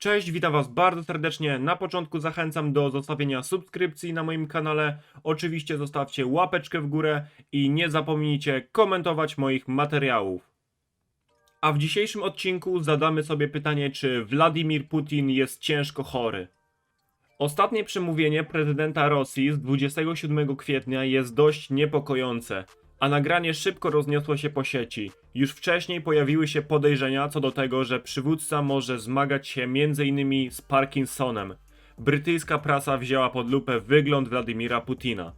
Cześć, witam Was bardzo serdecznie. Na początku zachęcam do zostawienia subskrypcji na moim kanale. Oczywiście zostawcie łapeczkę w górę i nie zapomnijcie komentować moich materiałów. A w dzisiejszym odcinku zadamy sobie pytanie, czy Władimir Putin jest ciężko chory. Ostatnie przemówienie prezydenta Rosji z 27 kwietnia jest dość niepokojące, a nagranie szybko rozniosło się po sieci. Już wcześniej pojawiły się podejrzenia co do tego, że przywódca może zmagać się m.in. z Parkinsonem. Brytyjska prasa wzięła pod lupę wygląd Władimira Putina.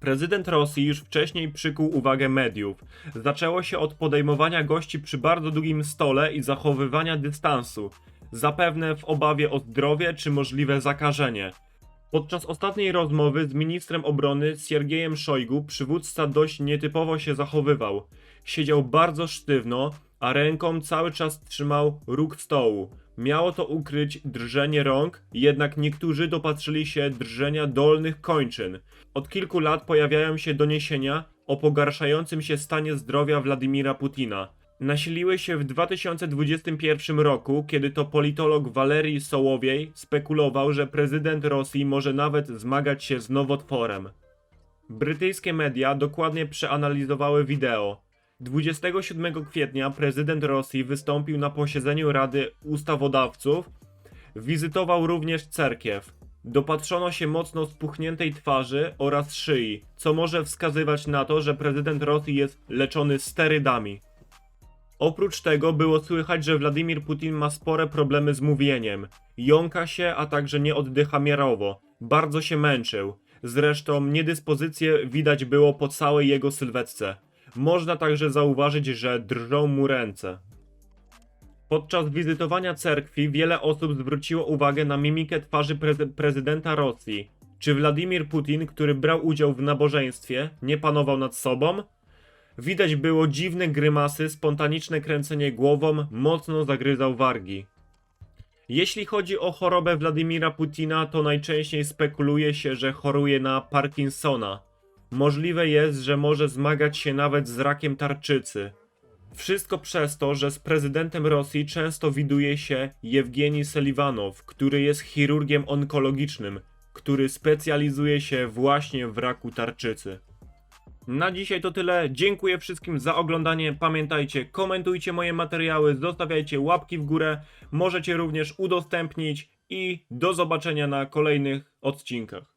Prezydent Rosji już wcześniej przykuł uwagę mediów. Zaczęło się od podejmowania gości przy bardzo długim stole i zachowywania dystansu, zapewne w obawie o zdrowie czy możliwe zakażenie. Podczas ostatniej rozmowy z ministrem obrony Siergiejem Szojgu przywódca dość nietypowo się zachowywał. Siedział bardzo sztywno, a ręką cały czas trzymał róg stołu. Miało to ukryć drżenie rąk, jednak niektórzy dopatrzyli się drżenia dolnych kończyn. Od kilku lat pojawiają się doniesienia o pogarszającym się stanie zdrowia Władimira Putina. Nasiliły się w 2021 roku, kiedy to politolog Walerii Sołowiej spekulował, że prezydent Rosji może nawet zmagać się z nowotworem. Brytyjskie media dokładnie przeanalizowały wideo. 27 kwietnia prezydent Rosji wystąpił na posiedzeniu Rady Ustawodawców. Wizytował również cerkiew. Dopatrzono się mocno spuchniętej twarzy oraz szyi, co może wskazywać na to, że prezydent Rosji jest leczony sterydami. Oprócz tego było słychać, że Władimir Putin ma spore problemy z mówieniem. Jąka się, a także nie oddycha miarowo. Bardzo się męczył. Zresztą niedyspozycję widać było po całej jego sylwetce. Można także zauważyć, że drżą mu ręce. Podczas wizytowania cerkwi wiele osób zwróciło uwagę na mimikę twarzy prezy- prezydenta Rosji. Czy Władimir Putin, który brał udział w nabożeństwie, nie panował nad sobą? Widać było dziwne grymasy, spontaniczne kręcenie głową, mocno zagryzał wargi. Jeśli chodzi o chorobę Władimira Putina, to najczęściej spekuluje się, że choruje na Parkinsona. Możliwe jest, że może zmagać się nawet z rakiem tarczycy. Wszystko przez to, że z prezydentem Rosji często widuje się Jewgeni Seliwanow, który jest chirurgiem onkologicznym, który specjalizuje się właśnie w raku tarczycy. Na dzisiaj to tyle. Dziękuję wszystkim za oglądanie. Pamiętajcie, komentujcie moje materiały, zostawiajcie łapki w górę. Możecie również udostępnić i do zobaczenia na kolejnych odcinkach.